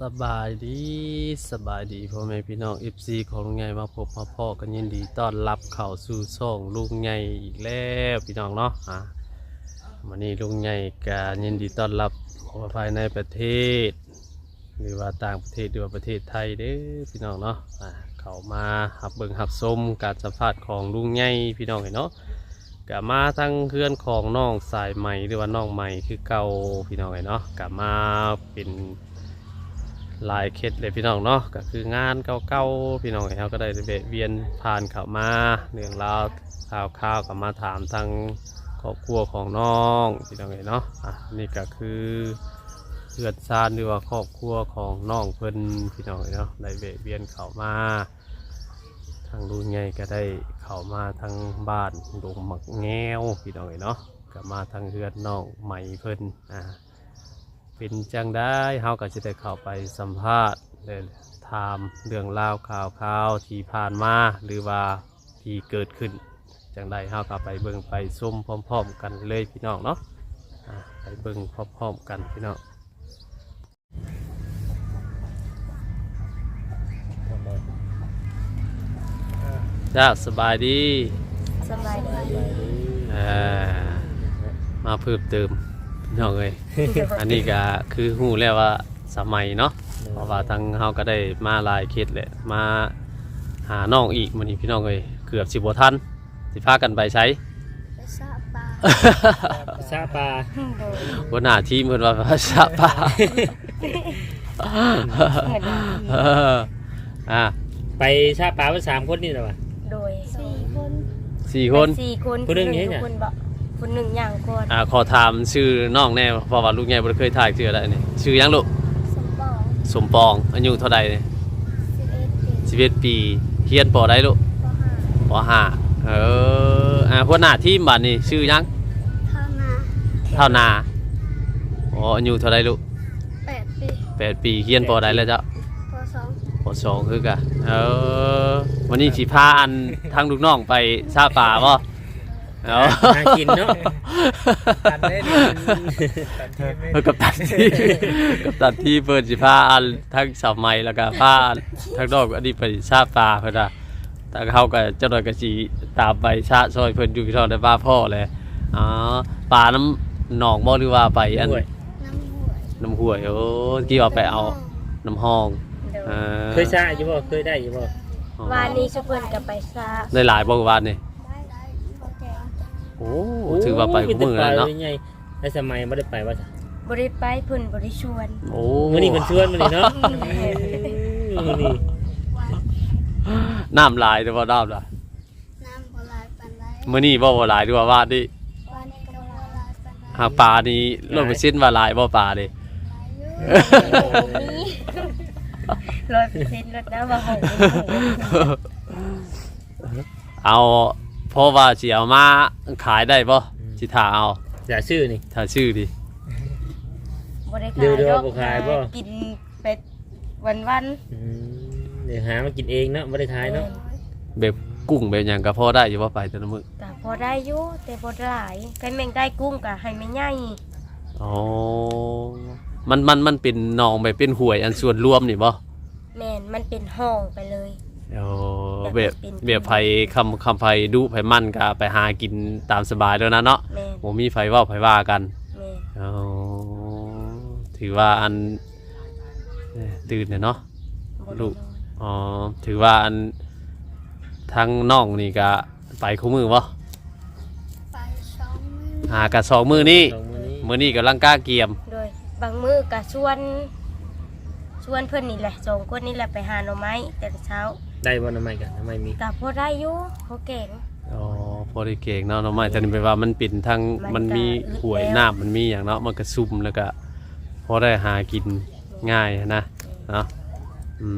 สบายดีสบายดีพ่อแม่พี่น้องเอฟซีของลุงใหญ่มาพบมาพ่อกันยินดีต้อนรับเข้าสู่ช่องลุงใหญ่อีกแล้วพี่น้องเนาะอะวันนี้ลุงใหญ่การยินดีต้อนรับภายในประเทศ หรือว่าต่างประเทศหรือว่าประเทศไทยเด้อพี่น้องเนาะอะเข้ามาหับเบิ่งหับชมการสัมภาษณ์ของลุงใหญ่พี่น้องเห็นเนาะกลับมาทั้งเพื่อนของน้องสายใหม่หรือว่าน้องใหม่คือเก่าพี่น้องไงเนาะกลับมาเป็น ลายเคสเลยพี่น้องเนาะก็คืองานเก่าๆพี่น้องไงเขาก็ได้เวียนผ่านเข้ามาเรื่องราวข่าวข่าวกลับมาถามทางครอบครัวของน้องพี่น้องไงเนาะอะนี่ก็คือเพื่อนซานหรือว่าครอบครัวของน้องเพิ่นพี่น้องไงเนาะได้เวียนเข้ามาทางลุงใหญ่ก็ได้เข้ามาทางบ้านดงหมักแง้วพี่น้องเอ้เนาะก็มาทางเฮือนน้องใหม่เพิ่นอ่า เป็นจังได้เฮาก็จะได้เข้าไปสัมภาษณ์ได้ถามเรื่องราวข่าวข่าวๆที่ผ่านมาหรือว่าที่เกิดขึ้น จังได้เฮาก็ไปเบิ่งไปส้มพร้อม ๆ กันเลยพี่น้องเนาะอ่าไปเบิ่งพร้อมๆกันพี่น้องจ้าสบายดีสบายดีอ่ามาเพิ่มเติม พี่น้องเอ้ย อันนี้ก็คือหูแล้วว่าสมัยเนาะ เพราะว่าทางเฮาก็ได้มาหลายเคสแหละ มาหาน้องอีกมันนี้พี่น้องเอ้ยเกือบสิบ่ทันสิพากันไปใช้ ไปซาปลาซาปลาโดยหัวหน้าทีมเพิ่นว่าภาษาป่าเหมือนเอออ่าไปซาปลาไปสามคนนี่เหรอวะ โดยสี่คนสี่คน สี่คนคนหนึ่งนี่ไงคนบอก คนหนึ่งอย่างคนอ่าขอถามชื่อน้องแน่เพราะว่าลูกใหญ่บ่ได้เคยถ่ายชื่ออะไรนี่ชื่อหยังลูกสมปองสมปองอายุเท่าใดนี่สิบเอ็ดปี11ปีเรียนปอได้ลูกปห้าปห้าเอออ่าหัวหน้าทีมบัดนี้ชื่อหยังเท่านาเท่านาอ๋ออายุเท่าไรลูกแปดปีแปดปีเฮียนปอได้แล้วจ้ะปสองปอสองคือกะเออ วันนี้สิพาอันทางลูกน้องไปซาป่าบ่ เอาหากินเนาะตัดได้ดิตัดทีไม่เออกับตันที่กับตันที่เปิดสิพาอันทั้งสาวใหม่แล้วก็พาทางนอกอันนี้ไปซาป่าเพิ่นน่ะทางเขาก็เจ้าหน่อยก็สิตามไปชะซอยเพิ่นอยู่ที่ทองได้ป้าพ่อเลยอ๋อป่าน้ำหนองบ่หรือว่าไปอันด้วยน้ำห่วยน้ำห้วยโอ้ที่ว่าไปเอาน้ำห้องโดยอ่าเคยซาอยู่บ่เคยได้อยู่บ่วานนี้ชุเพิ่นกับไปซาได้หลายบ่กว่านี่ไอ้ถือว่าไปคู่มือแล้วเนาะไงแล้วสมัยไม่ได้ไปว่าจ้ะบริไปเพิ่นบริชวนโอ้มื้อนี้เพิ่นชวนมื้อนี้เนาะมื้อนี้น้ำหลายแต่ว่าน้ำล่ะน้ำบลายปันไรมื้อนี้บ่บ่หลายดีกว่าว่าดิวานนี้ก็บลายปันไรหาปลานี่ลดไปสิ้นว่าหลายบ่ปลาดิร้อยเปอร์เซ็นต์ลดน้ำมาหงเอา เพราะว่าสิเอามาขายได้บ่สิถ่าเอาอย่าชื่อนี่ถ้าชื่อดิบริเดี๋ขายยวเดี๋ยวดอกบ่ขายบ่ กินเป็ดวันวันอืมเดี๋ยวหามากินเองเนาะบ่ได้ขายเนาะแบบกุ้งแบบหยังก็พอได้อยู่ว่าไปแต่ละมื้อแต่พอได้อยู่แต่พอหลายใครแมงได้กุ้งกะให้ไม่ใหญ่อ๋อ มันมันมันเป็นหนองแบบเป็นห้วยอันส่วนรวมนี่บ่แมนมันเป็นห้องไปเลย โอ้แบบแบบเป็นแบบไผคำคำไผดุไผมันก็ไปหากินตามสบายแล้วนะเนาะแมนผมมีไฟว่าไฟว่ากันแมนอ๋อถือว่าอันเอ่อตื่นเนี่ยเนาะ บ่ลูกได้นอนอ๋อถือว่าอันทั้งน้องนี่ก็ไปคู่มือวะไปสองมือหากันสองมือนี่สองมื้อนี้มือนี่กับลังกล้าเกียม โดยบางมือกะชวนชวนเพื่อนนี่แหละสองคนนี่แหละไปหาหน่อไม้แต่เช้า ได้บ่ทำไมกันทำไมมีกะพอได้อยู่เขาเก่ง อ๋อพอได้เก่งเนาะเนาะไม่แต่นี่แปลว่ามันปิ่นทั้งมัมันนก็มีอึดหวยแล้ว น้ำมันมีอย่างเนาะมันก็ซุ่มแล้วก็พอได้หากินง่ายนะเนาะอื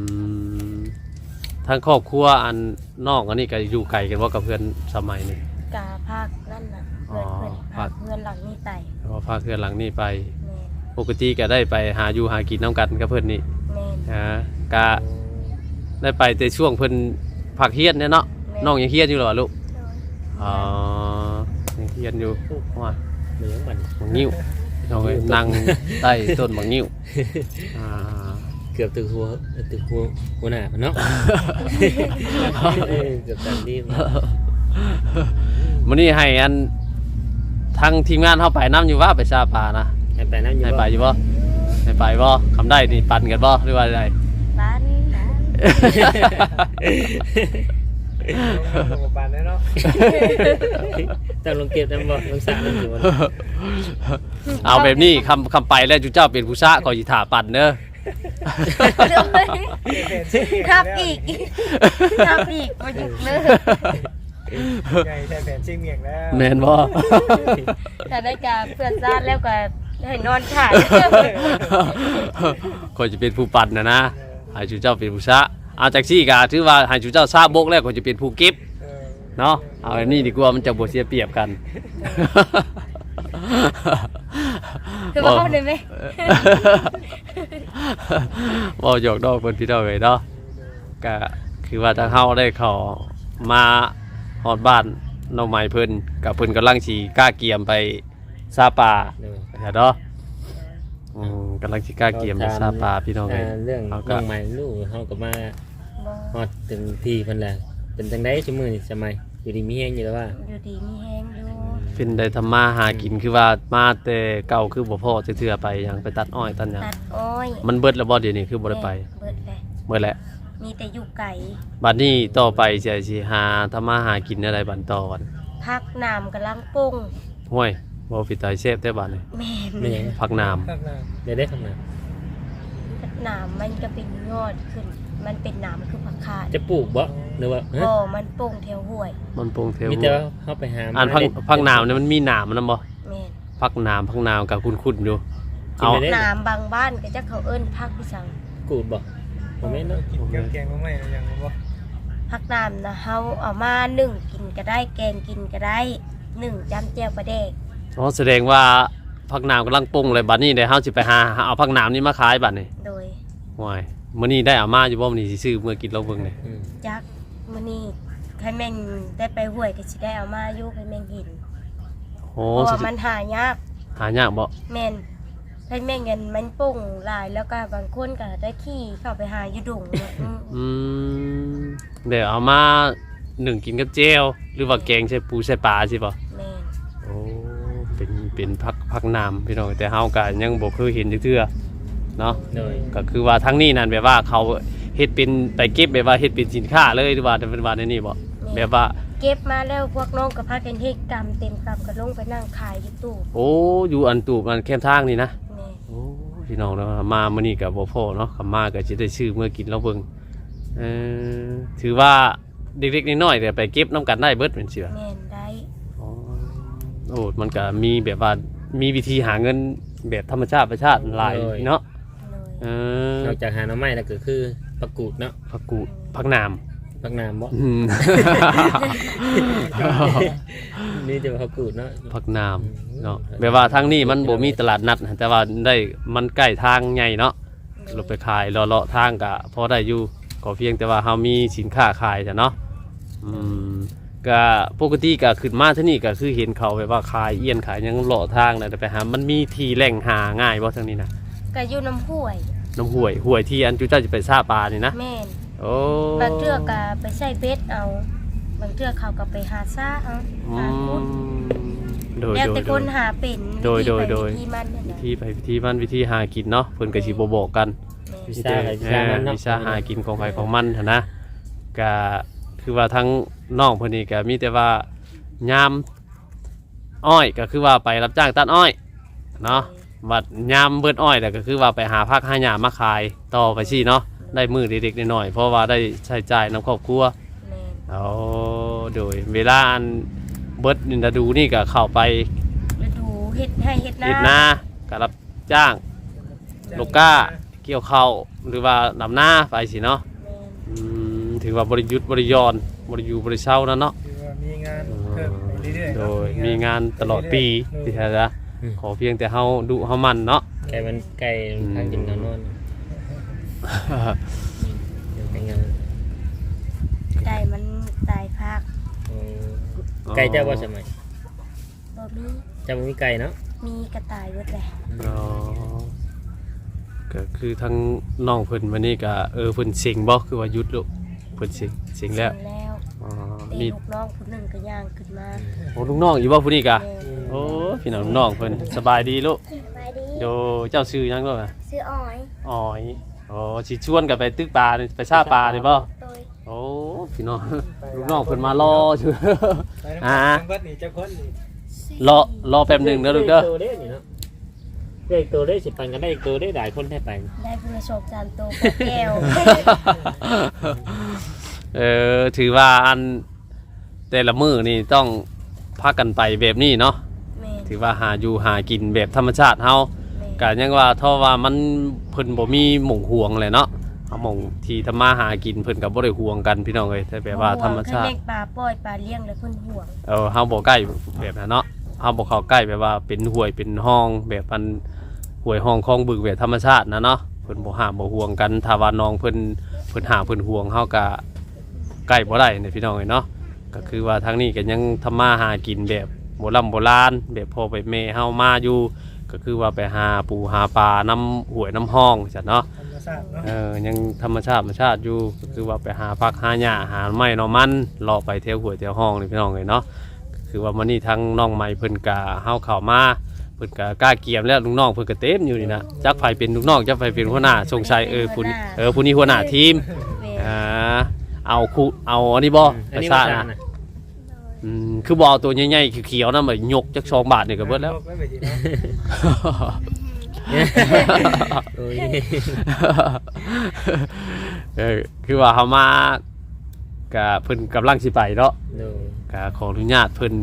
มทั้งครอบครัวอันนอกอันนี้ก็อยู่ไกลกันว่ากับเพื่อนสมัยนี่กะภาคนั่นน่ะเพื่อนอ๋อเพื่อนภาภาคคเพื่อนหลังนี่ไต่เพราะว่าพาเพื่อนหลังนี่ไป แมนปกติก็ได้ไปหาอยู่หากินน้ำกันกับเพื่อนนี่แมนฮะกะ ได้ไปแต่ช่วงเพิ่นผักเฮียนเนี่ยเนาะแม่น้องยังเฮียนอยู่เหรอลูกโดยอ๋อยังเฮียนอยู่ว่าเหลืองบัดมังงิ้วน้องเอ้ยนั่งใต้ต้นมังงิ้วอ่าเกือบตึกหัวตึกหัวหัวหน้าเนาะเออเกือบตันดีมื้อนี้ให้อันทางทีมงานเฮาไปนํอยู่ว่าไปซาปลานะให้ไปน้ำอยู่ให้บ่ไปอยู่บ่ให้ไปบ่คำได้นี่ปั่นกันบ่หรือว่าไดบ้านบ้าน ลงมาปานได้เนาะต้องลงเก็บน้ำบ่ลงสระน้ำอยู่บ่เอาแบบนี้คำคำไปแล้วจุเจ้าเป็นผู้ซะก็สิถ่าปั่นเด้อเดี๋ยวเลยเปลี่ยนชื่อเปลี่ยนทับแล้วอีกทับอีกมาหยุดเลยใหญ่ใช่แผนชื่อเมียงแล้วแม่นบ่แต่ได้การเพื่อนซ่านแล้วก็ให้นอนถ่ายก็จะเป็นผู้ปั่นนะนะ ให้จุเจ้าเป็นผู้ซะเอาจากซี่ก็ถือว่าให้จุเจ้าซาบกแล้วก็จะเป็นผู้เก็บเออเนาะเอาแบบนี้ดีกว่ามันจะบ่เสียเปรียบกันคือว่าเข้าได้ไหมบ่หยอกดอกเพิ่นพี่น้องเอ้ยเนาะก็คือว่าทางเฮาได้เข้ามาฮอดบ้านน้องใหม่เพิ่นกับเพิ่นกำลังสิกล้าเกียมไปซาป่าเออเนาะ อืมกำลังสิกล้าเกียมไปซาป่าพี่น้องเอ้ยอ่าเรื่องเอาน้ก็องใหม่ลูกเฮาก็มาฮอดถึงที่เพิ่นแล้วเป็นจังได๋ชั่วมื้อนี่สมัยอยู่ดีมีแฮงอยู่แล้วว่าอยู่ดีมีแห้งอยู่เป็นได้ทำมาหากินคือว่ามาแต่เก่าคือบ่พอจะเทื่อไปหยังไปตัดอ้อยตัดหยังตัดอ้อยมันเบิดแล้วบ่เดี๋ยวนี้คือบ่ได้ไปเบิดเลยเมื่อแหละ มีแต่อยู่ไก่บัดนี้ต่อไปสิสิหาทำมาหากินอะไรบัดต่อกันพักน้ำกำลังปุ้งห้วย บ่ปิดตายเซฟแต่บัดนี้แม่ไม่หยังพักน้ำครับนะได้ได้ข้างหน้าน้ำมันก็เป็นยอดขึ้น มันเป็นน้ำคือผักขาดจะปลูกบ่หรือว่าฮะบ่มันปุ้งเทียวห้วยมันโปร่งเทวมีแต่ว่าเฮาไปหาอันพักได้พักน้ำเนี่ยมันมีน้ำมันนำบ่แม่นพักน้ำพักน้ำกับคุ้นๆอยู่กินเอาไปได้น้ำบางบ้านก็จะเขาเอิ้นพักพี่สังกูดบ่บ่แม่นเนาะกินแกงแกงมาใหม่นะยังบ่พักน้ำนะเฮาเอามาหนึ่งกินก็ได้แกงกินก็ได้หนึ่งจำเจียวปลาแดก อ๋อแสดงว่าพักน้ำกำลังปรุงเลยบัดนี้เดี๋ยวเฮาสิไปหาเอาพักน้ำนี่มาขายบัดนี้โดยห้วยมื้อนี้ได้เอามาอยู่บ่มื้อนี้สิซื้อเมื่อกินเราเบิ่งนี่อืมจักมื้อนี้ใครแม่งได้ไปห้วยก็สิได้เอามาอยู่ใครแม่งเห็นโอ้เพราะสิว่ามันหายากหายากบ่แม่นใครแม่งเงินมันปุ้งหลายแล้วก็บางคนก็ได้ขี่เข้าไปหาอยู่ดงเนี่ยอืมอืมเดี๋ยวเอามาหนึ่งกินกับเจลหรือว่าแกงใส่ปูใส่ปลาสิบ่แม่นโอ้ เป็นเป็นพักพักน้ำพี่น้องแต่เฮาก็ยังบ่เคยเห็นจักเทื่อเนาะโดยก็คือว่าทั้งนี้นั่นแบบว่าเขาเฮ็ดเป็นไปเก็บแบบว่าเฮ็ดเป็นสินค้าเลยหรือว่าเป็นว่าในนี่บ่แบบว่าเก็บมาแล้วพวกน้องก็พากันเฮ็ดกรรมเต็มกรรมก็ลงไปนั่งขายอยู่ตู้โอ้อยู่อันตูบอันแคมทางนี่นะแม่นโอ้พี่น้องเนาะมามื้อนี้ก็บ่พอเนาะคำมาก็สิได้ซื้อเมื่อกินแล้วเบิ่งเออถือว่าเด็กๆน้อยๆแต่ไปเก็บนํกันได้เบิดเป็นสิว่าแม่นได้อ๋อ โอ้มันก็มีแบบว่ามีวิธีหาเงินแบบธรรมชาติประชาติหลายเนาะเลยเออ นอกจากหาหน่อไม้แล้วก็คือประกูดเนาะผักกูดผักนามพักน้ำบ่อืม นี่จะประกูดเนาะ ผักนามเนาะแบบว่าทางนี้มันบ่มีตลาดนัดแต่ว่าได้มันใกล้ทางใหญ่เนาะเราไปขายเลาะๆทางก็พอได้อยู่ก็เพียงแต่ว่าเฮามีสินค้าขายจ้ะเนาะอืม ก็ปกติก็ขึ้นมาที่นี่ก็คือเห็นเขาแบบว่าขายเอี้ยนขายหยังเลาะทางนะแต่ไปหา มันมีที่แหล่งหาง่ายบ่ทางนี้นะก็อยู่น้ำห้วยน้ำห้วยห้วยที่อันจุเจ้าจะไปซาปลานี่นะแม่นโอ้บางเทื่อก็ไปใส่เบ็ดเอา บางเทื่อเขาก็ไปหาซ่าเอาอืหาคุดมโดยแล้วโดแต่ยคโดนย หาเป็นโดยโดยโดย ที่มันเนี่ยวินะธีไปวิธีมันวิธีหากินเนาะเพิ่นก็สิบ่บอกกัน แม่นวิชาอะไรวิชามันเนาะวิชาหากินของใครของมันหั้นนะก็ คือว่าทั้งน้องเพิ่นนี่ก็มีแต่ว่ายามอ้อยก็คือว่าไปรับจ้างตัดอ้อยเนาะบัดยามเบิดอ้อยแต่ก็คือว่าไปหาผักหาหญ้ามาขายต่อไปสิเนาะได้มือเด็กๆน้อยๆเพราะว่าได้ใช้จ่ายนํครอบครัวแม่นเอาโดยเวลาอันเบิดนินดาดูนี่ก็เข้าไปฤดูเฮ็ดให้เฮ็ดนาเฮ็ดนาก็รับจ้างลูกก้าเกี่ยวข้าวหรือว่าดำหน้าไปสิเนาะแม่นอืม ถือว่าบริยุทธ์บริยอนบริยูบริเช่านะเนาะคือว่ามีงานเพิ่มไปเรื่อยๆโดเนาะยมีงานตลอดปีที่แท้จะขอเพียงแต่เฮาดุเฮามันเนาะ ไก่มันไก่ทางกินนอนนอนไก่งานไก่มันตายภาคอืมไก่เจ้าว่าสมัยบ่มีเจ้าบ่มีไก่เนาะมีกระต่ายเบิดแหละอ๋อก็ก็คือทั้งน้องเพิ่นวันนี้ก็เออเพิ่นเสิงบ่คือว่าหยุดลูก เพิ่นเสิงเสิงแล้วแล้วอ๋อตีมีลูกน้องผู้หนึ่งก็ย่างขึ้นมาโอ้ลูกน้องอยู่บ่ผู้นี้กะ แม่โอ้พี่น้องลูกน้องเพิ่นสบายดีลูกไปดีโยเจ้าชื่อหยังลูกอะซื้ออ้อยอ๋อยอ๋อสิชวนกันไปตึกปลานี่ไปซาปลานี่บ่โดยโอ้พี่น้องลูกน้องเพิ่นมารออยู่ไปน้ำอ่าน้ำเบิดนี่เจ้าคนนี่รอรอแป๊บหนึงเด้อลูกเด้อตัวเด้นี่เนาะ ได้ตัวได้สิปันกันได้อีกตัวได้หลายคนแท้ไป ได้ผู้ประสบการณ์โตปลาแก้ว เออถือว่าอันแต่ละมือนี่ต้องพากันไปแบบนี้เนาะแม่นถือว่าหาอยู่หากินแบบธรรมชาติเฮาแม่นก็ยังว่าเท่าว่ามันเพิ่นบ่มีหม่องห่วงเลยเนาะเอาหม่องที่ทำมาหากินเพิ่นก็บ่ได้ห่วงกันพี่น้องเอ้ยแต่แบบว่าธรรมชาห่วงติคือเลี้ยงปลาปล่อยปลาเลี้ยงแล้วเพิ่นห่วง เออเฮาบ่ใกล้แบบนั้นเนาะเฮาบ่เข้าใกล้แบบว่าเป็นห้วยเป็นห้องแบบอัน ห้วยห้องคลองบึกแบบธรรมชาตินะเนาะเพิ่นบ่ห้ามบ่ห่วงกันถ้าว่าน้องเพิ่นเพิ่นหาเพิ่นห่วงเฮาก็ใกล้บ่ได้เนี่ยพี่น้องเอ้ยเนาะก็คือว่าทางนี้ก็ยังทำมาหากินแบบโบราณโบราณแบบพ่อไปแม่เฮามาอยู่ก็คือว่าไปหาปูหาปลาน้ำห้วยน้ำห้องจัดเนาะธรรมชาติเนาะเออยังธรรมชาติธรรมชาติอยู่ก็คือว่าไปหาพักหาหญ้าหาไม้หนอมันรอไปเที่ยวหัวยเที่ยวห้องนี่พี่น้องเลยเนาะก็คือว่ามันนี่ทั้งน้องใหม่เพิ่นกะเฮาเข้ามา เพิ่นกะกล้าเกียมแล้วลูกน้องเพิ่นก็เต็มอยู่นี่นะจักไผเป็นลูกน้องจักไผเป็นหัวหน้าสงสัยเออผู้นี้เออผู้นี้หัวหน้าทีมแม่นอ่าเอาคูเอาอันนี้บ่อัไปนนี้ซ่าว่านะนะอืมคือบ่เอาตัวใหญ่ๆเขียวๆนำแบบยกจัก2บาทนี่ก็เบิดแล้วไม่ไปทีเนาะโอ้ยเออคือว่าเขามากับเพิ่นกำลังสิไปเนาะโดย ก็ขออนุญาตเพิ่น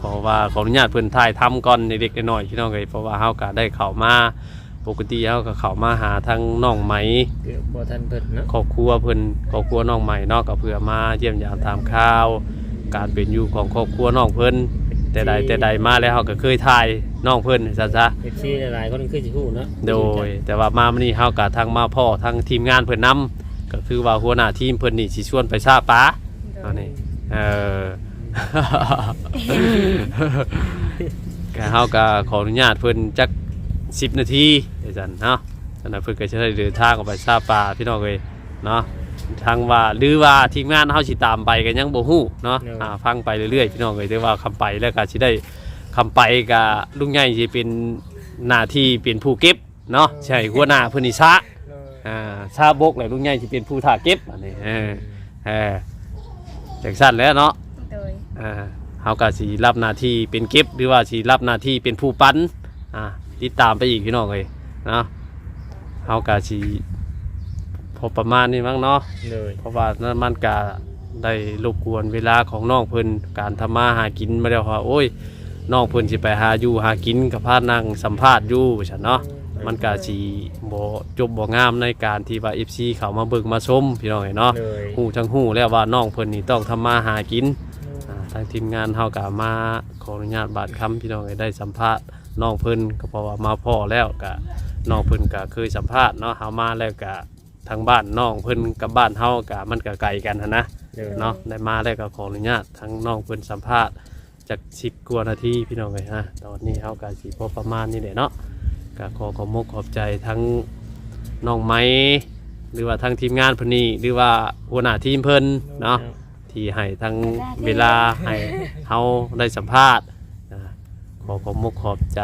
ขอว่าขออนุญาตเพิ่นถ่ายทำก่อนเด็กๆน้อยๆพี่น้องเอ้ยเพราะว่าเฮาก็ได้เข้ามาปกติเฮาก็เข้ามาหาทั้งน้องไหมเกือบบ่ทันเพิ่นเนาะครอบครัวเพิ่นครอบครัวน้องใหม่เนาะก็เพื่อมาเยี่ยมยามถามข่าว การเป็นอยู่ของครอบครัวน้องเพิ่นแต่ใดแต่ใดมาแล้วเฮาก็เคยถ่ายน้องเพิ่นซะซะเอฟซีหลายๆคนคือสิฮู้เนาะโดย แต่ว่ามามื้อนี้เฮาก็ทั้งมาพ่อทั้งทีมงานเพิ่นนํก็คือว่าหัวหน้าทีมเพิ่นนี่สิชวนไปซาปลาโดเอายนี่เออ ก็เฮาก็ขออนุญาตเพิ่นจัก10 นาทีเดี๋ยวจันเนาะฉะนั้นเพิ่นก็จะได้เดินทางออกไปซาปลาพี่น้องเอ้ยเนาะทางว่าหรือว่าทีมงานเฮาสิตามไปก็ยังบ่ฮู้เนาะอ่าฟังไปเรื่อยๆพี่น้องเอ้ยแต่ว่าคำไปแล้วก็สิได้คำไปก็ลุงใหญ่สิเป็นหน้าที่เป็นผู้เก็บเนาะใช่หัวหน้าเพิ่นนี่ซะเอออ่าชาบกแล้วลุงใหญ่สิเป็นผู้ท่าเก็บอันนี้เออเออจังซั่นแหล้วเนาะโดย อ่าเฮาก็สิรับหน้าที่เป็นเก็บหรือว่าสิรับหน้าที่เป็นผู้ปั้นอ่าติดตามไปอีกพี่น้องเอ้ยเนาะเฮาก็สิพอประมาณนี้มั้งเนาะโดยเพราะว่านั้นมันก็ได้รบกวนเวลาของน้องเพิ่นการทำมาหากินมาแล้วว่าโอ้ยน้องเพิ่นสิไปหาอยู่หากินกับพานั่งสัมภาษณ์อยู่ฉันเนาะมันก็สิบ่จบบ่งามในการที่ว่า FC เข้ามาเบิ่งมาชมพี่น้องเอ้ยเนาะโดยฮู้ทั้งฮู้แล้วว่าน้องเพิ่นนี่ต้องทำมาหากินอ่า ทางทีมงานเฮาก็มาขออนุญาตบาดคำพี่น้องให้ได้สัมภาษณ์น้องเพิ่นก็เพราะว่ามาพ่อแล้วก็น้องเพิ่นก็เคยสัมภาษณ์เนาะเฮามาแล้วก็ทางบ้านน้องเพิ่นกับบ้านเฮาก็มันก็ไกลกันหั้นนะโดยเนาะได้มาแล้วก็ขออนุญาตทั้งน้องเพิ่นสัมภาษณ์จาก10กว่านาทีพี่น้องเอ้ยฮะตอนนี้เฮาก็สิพอประมาณนี้แหละเนาะก็ขอขอบมกขอบใจทั้งน้องไม้ หรือว่าทั้งทีมงานเพิ่นนี่หรือว่าหัวหน้าทีมเพิ่นเนาะ ที่ให้ทั้งเวลาให้เฮาได้สัมภาษณ์อ่าขอขอบมกขอบใจ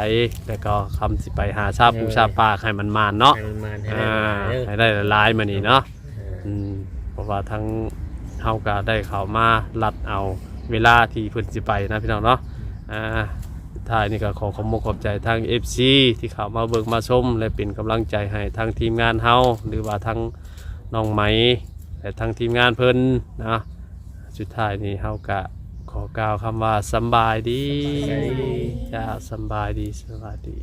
แล้วก็คำสิไปหาชาปูชาปลาให้มันมานเนาะให้มันมาให้อ่าได้ให้ได้หลายๆมานี่เนาะเอออืมเพราะว่าทั้งเฮาก็ได้เข้ามาลัดเอาเวลาที่เพิ่นสิไปนะพี่น้องเนาะอ่าท้ายนี่ก็ขอขอบมกขอบใจทาง FC ที่เข้ามาเบิ่งมาชม และเป็นกำลังใจให้ทางทีมงานเฮาหรือว่าทางน้องไหมและทางทีมงานเพิ่นนะ สุดท้ายนี้เฮากะขอกล่าวคำว่าสำบายดีสบายดีจ้าสำบายดีสวัสดี